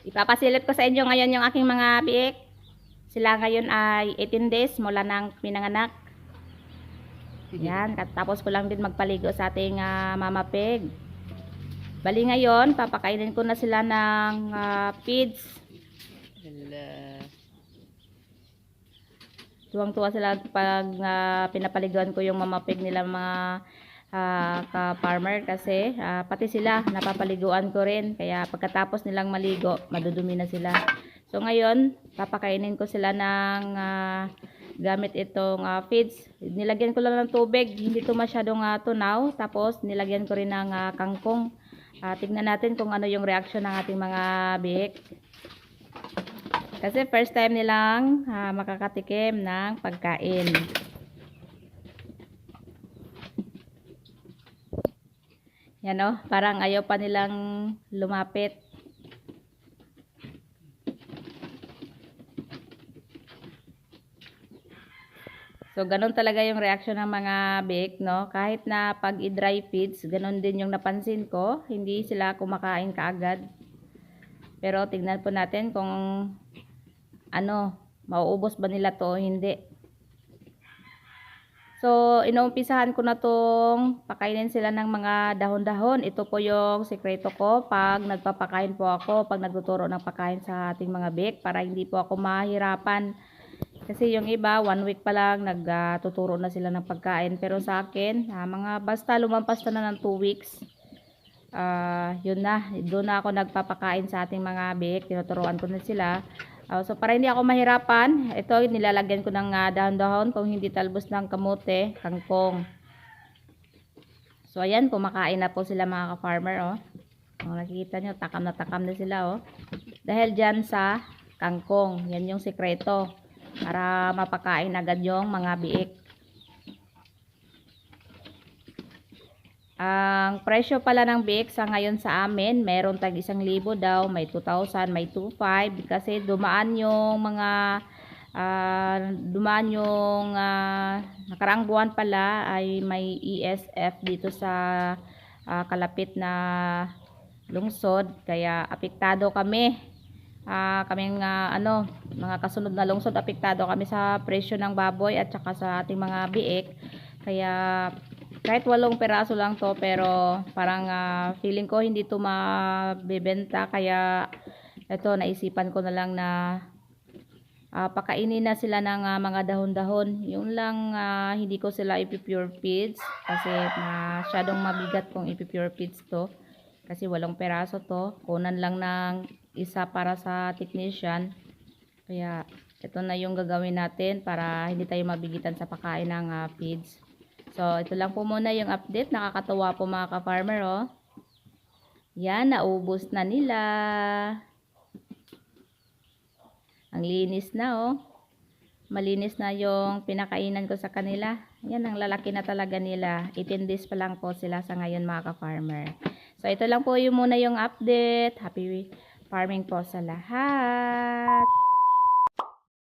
Ipapasilip ko sa inyo ngayon yung aking mga biik. Sila ngayon ay 18 days mula nang pinanganak. Yan, tapos ko lang din magpaligo sa ating ah, mama pig. Bali ngayon, papakainin ko na sila ng ah, feeds. Tuwang-tuwa sila pag ah, pinapaliguan ko yung mama pig nila mga ah, ka-farmer kasi ah, pati sila napapaliguan ko rin. Kaya pagkatapos nilang maligo, madudumi na sila. So ngayon, papakainin ko sila ng ah, gamit itong ah, feeds. Nilagyan ko lang ng tubig, hindi to masyadong ah, tunaw. Tapos nilagyan ko rin ng ah, kangkong. Ah, tignan natin kung ano yung reaction ng ating mga bihik. Kasi first time nilang ah, makakatikim ng pagkain. Yan o, parang ayaw pa nilang lumapit. So, ganun talaga yung reaction ng mga bake, no? Kahit na pag i-dry feeds, ganun din yung napansin ko. Hindi sila kumakain kaagad. Pero tignan po natin kung ano, mauubos ba nila to o hindi. So, inuumpisahan ko na tong pakainin sila ng mga dahon-dahon. Ito po yung sekreto ko pag nagpapakain po ako, pag nagtuturo ng pakain sa ating mga bake para hindi po ako mahirapan. Kasi yung iba, one week pa lang nagtuturo na sila ng pagkain. Pero sa akin, ah, mga basta lumampas na ng 2 weeks, ah yun na, doon na ako nagpapakain sa ating mga bake. Tinuturuan ko na sila. Ah, so para hindi ako mahirapan, ito nilalagyan ko ng ah, dahon-dahon kung hindi talbos ng kamote, kangkong. So ayan, kumakain na po sila mga ka-farmer oh. Kung nakikita nyo, takam na takam na sila oh. Dahil dyan sa kangkong, yan yung sekreto para mapakain agad yung mga biik. Ang presyo pala ng biik sa ngayon sa amin, meron tag isang libo daw, may 2,000, may 2,500 kasi dumaan yung mga ah, dumaan yung ah, nakaraang buwan pala ay may ESF dito sa ah, kalapit na lungsod. Kaya apektado kami. Ah kaming nga ano mga kasunod na lungsod apektado kami sa presyo ng baboy at saka sa ating mga biik. Kaya kahit walong peraso lang to pero parang ah, feeling ko hindi to mabebenta kaya ito naisipan ko na lang na ah, pakainin na sila ng ah, mga dahon-dahon. Yun lang ah, hindi ko sila ipipure feeds kasi masyadong mabigat kung ipipure feeds to. Kasi walong peraso to. Kunan lang ng isa para sa technician. Kaya ito na yung gagawin natin para hindi tayo mabigitan sa pagkain ng ah, feeds so ito lang po muna yung update. Nakakatuwa po mga ka-farmer oh. Yan naubos na nila. Ang linis na oh. Malinis na yung pinakainan ko sa kanila. Yan ang lalaki na talaga nila. 18 days pa lang po sila sa ngayon mga ka-farmer. So, ito lang po yung muna yung update. Happy farming po sa lahat.